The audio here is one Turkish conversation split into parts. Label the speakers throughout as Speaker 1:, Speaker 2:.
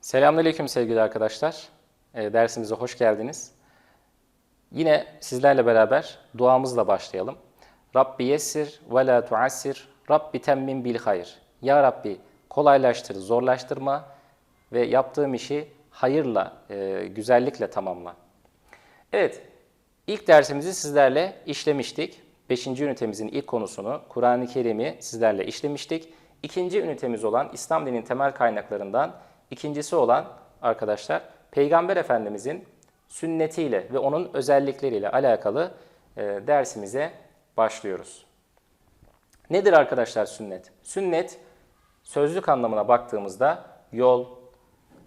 Speaker 1: Selamünaleyküm sevgili arkadaşlar. E, dersimize hoş geldiniz. Yine sizlerle beraber duamızla başlayalım. Rabbi yessir ve la tuassir. Rabbi temmin bil hayır. Ya Rabbi kolaylaştır, zorlaştırma ve yaptığım işi hayırla, e, güzellikle tamamla. Evet, ilk dersimizi sizlerle işlemiştik. Beşinci ünitemizin ilk konusunu, Kur'an-ı Kerim'i sizlerle işlemiştik. İkinci ünitemiz olan İslam dininin temel kaynaklarından ikincisi olan arkadaşlar, Peygamber Efendimizin sünnetiyle ve onun özellikleriyle alakalı e, dersimize başlıyoruz. Nedir arkadaşlar sünnet? Sünnet sözlük anlamına baktığımızda yol,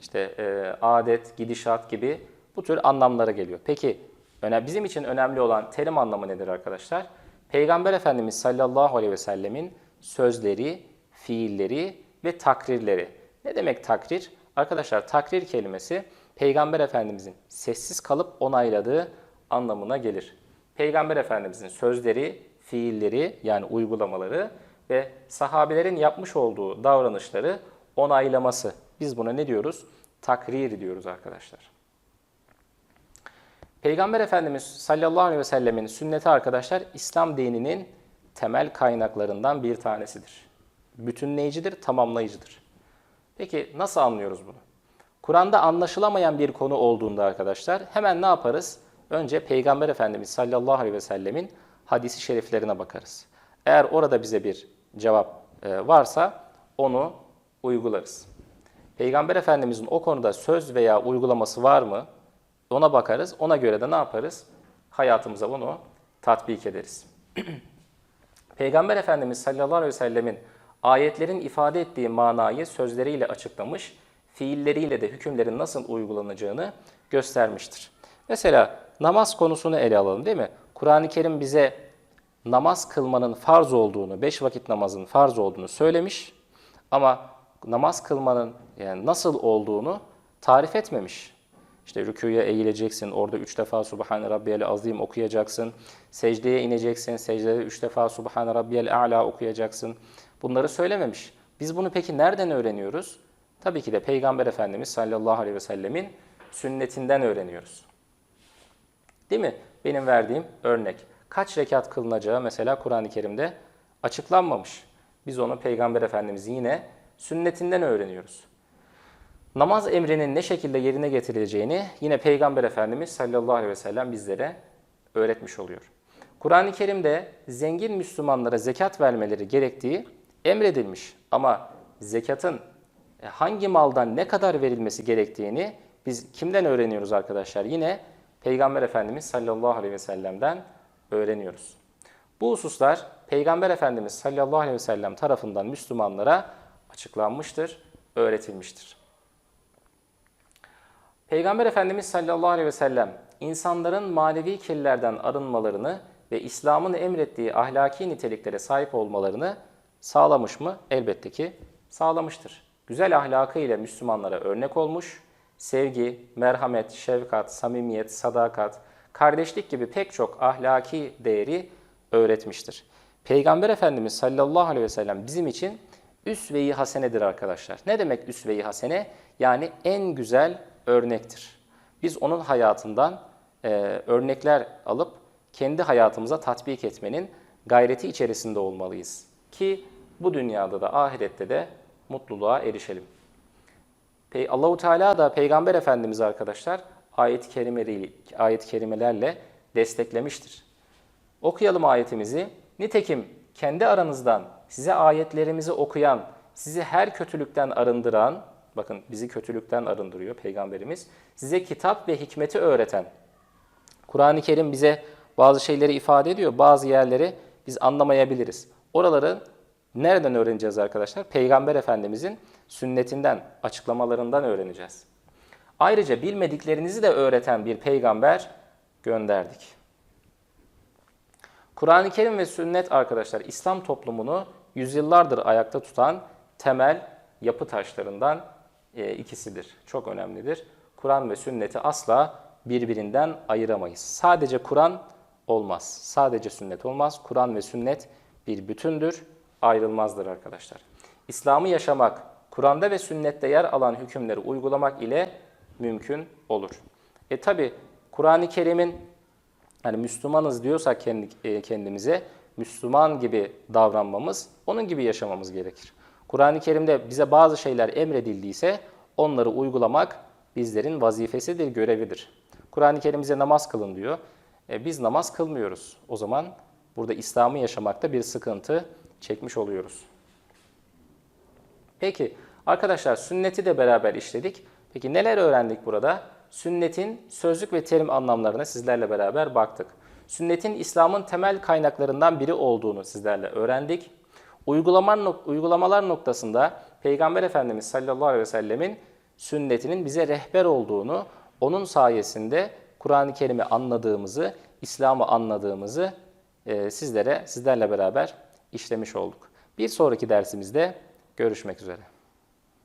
Speaker 1: işte e, adet, gidişat gibi bu tür anlamlara geliyor. Peki bizim için önemli olan terim anlamı nedir arkadaşlar? Peygamber Efendimiz sallallahu aleyhi ve sellemin sözleri, fiilleri ve takrirleri. Ne demek takrir? Arkadaşlar takrir kelimesi Peygamber Efendimizin sessiz kalıp onayladığı anlamına gelir. Peygamber Efendimizin sözleri, fiilleri yani uygulamaları ve sahabelerin yapmış olduğu davranışları onaylaması. Biz buna ne diyoruz? Takrir diyoruz arkadaşlar. Peygamber Efendimiz sallallahu aleyhi ve sellemin sünneti arkadaşlar İslam dininin temel kaynaklarından bir tanesidir. Bütünleyicidir, tamamlayıcıdır. Peki nasıl anlıyoruz bunu? Kur'an'da anlaşılamayan bir konu olduğunda arkadaşlar hemen ne yaparız? Önce Peygamber Efendimiz sallallahu aleyhi ve sellemin hadisi şeriflerine bakarız. Eğer orada bize bir cevap e, varsa onu uygularız. Peygamber Efendimizin o konuda söz veya uygulaması var mı? Ona bakarız. Ona göre de ne yaparız? Hayatımıza bunu tatbik ederiz. Peygamber Efendimiz sallallahu aleyhi ve sellemin ayetlerin ifade ettiği manayı sözleriyle açıklamış, fiilleriyle de hükümlerin nasıl uygulanacağını göstermiştir. Mesela namaz konusunu ele alalım değil mi? Kur'an-ı Kerim bize namaz kılmanın farz olduğunu, beş vakit namazın farz olduğunu söylemiş ama namaz kılmanın yani nasıl olduğunu tarif etmemiş. İşte rüküye eğileceksin, orada üç defa Subhane Rabbiyel Azim okuyacaksın. Secdeye ineceksin, secdede üç defa Subhane Rabbiyel A'la okuyacaksın. Bunları söylememiş. Biz bunu peki nereden öğreniyoruz? Tabii ki de Peygamber Efendimiz sallallahu aleyhi ve sellemin sünnetinden öğreniyoruz. Değil mi? Benim verdiğim örnek. Kaç rekat kılınacağı mesela Kur'an-ı Kerim'de açıklanmamış. Biz onu Peygamber Efendimizin yine sünnetinden öğreniyoruz. Namaz emrinin ne şekilde yerine getirileceğini yine Peygamber Efendimiz sallallahu aleyhi ve sellem bizlere öğretmiş oluyor. Kur'an-ı Kerim'de zengin Müslümanlara zekat vermeleri gerektiği emredilmiş. Ama zekatın e, hangi maldan ne kadar verilmesi gerektiğini biz kimden öğreniyoruz arkadaşlar? Yine Peygamber Efendimiz sallallahu aleyhi ve sellem'den öğreniyoruz. Bu hususlar Peygamber Efendimiz sallallahu aleyhi ve sellem tarafından Müslümanlara açıklanmıştır, öğretilmiştir. Peygamber Efendimiz sallallahu aleyhi ve sellem insanların manevi kirlerden arınmalarını ve İslam'ın emrettiği ahlaki niteliklere sahip olmalarını sağlamış mı? Elbette ki sağlamıştır. Güzel ahlakı ile Müslümanlara örnek olmuş, sevgi, merhamet, şefkat, samimiyet, sadakat, kardeşlik gibi pek çok ahlaki değeri öğretmiştir. Peygamber Efendimiz sallallahu aleyhi ve sellem bizim için üsve-i hasenedir arkadaşlar. Ne demek üsve-i hasene? Yani en güzel örnektir. Biz onun hayatından e, örnekler alıp kendi hayatımıza tatbik etmenin gayreti içerisinde olmalıyız. Ki bu dünyada da ahirette de mutluluğa erişelim. Allahu Teala da Peygamber Efendimiz arkadaşlar ayet-i kerimeleri- ayet-i kerimelerle desteklemiştir. Okuyalım ayetimizi. Nitekim kendi aranızdan size ayetlerimizi okuyan, sizi her kötülükten arındıran, bakın bizi kötülükten arındırıyor Peygamberimiz, size kitap ve hikmeti öğreten, Kur'an-ı Kerim bize bazı şeyleri ifade ediyor, bazı yerleri biz anlamayabiliriz. Oraları nereden öğreneceğiz arkadaşlar? Peygamber Efendimizin sünnetinden, açıklamalarından öğreneceğiz. Ayrıca bilmediklerinizi de öğreten bir peygamber gönderdik. Kur'an-ı Kerim ve sünnet arkadaşlar İslam toplumunu yüzyıllardır ayakta tutan temel yapı taşlarından e, ikisidir. Çok önemlidir. Kur'an ve sünneti asla birbirinden ayıramayız. Sadece Kur'an olmaz. Sadece sünnet olmaz. Kur'an ve sünnet bir bütündür, ayrılmazdır arkadaşlar. İslam'ı yaşamak, Kur'an'da ve sünnette yer alan hükümleri uygulamak ile mümkün olur. E tabi Kur'an-ı Kerim'in hani Müslümanız diyorsak kendi, e, kendimize Müslüman gibi davranmamız, onun gibi yaşamamız gerekir. Kur'an-ı Kerim'de bize bazı şeyler emredildiyse onları uygulamak bizlerin vazifesidir, görevidir. Kur'an-ı Kerim bize namaz kılın diyor. E, biz namaz kılmıyoruz. O zaman burada İslam'ı yaşamakta bir sıkıntı çekmiş oluyoruz. Peki arkadaşlar sünneti de beraber işledik. Peki neler öğrendik burada? Sünnetin sözlük ve terim anlamlarına sizlerle beraber baktık. Sünnetin İslam'ın temel kaynaklarından biri olduğunu sizlerle öğrendik. Uygulaman, uygulamalar noktasında Peygamber Efendimiz sallallahu aleyhi ve sellemin sünnetinin bize rehber olduğunu, onun sayesinde Kur'an-ı Kerim'i anladığımızı, İslam'ı anladığımızı e, sizlere, sizlerle beraber işlemiş olduk. Bir sonraki dersimizde görüşmek üzere.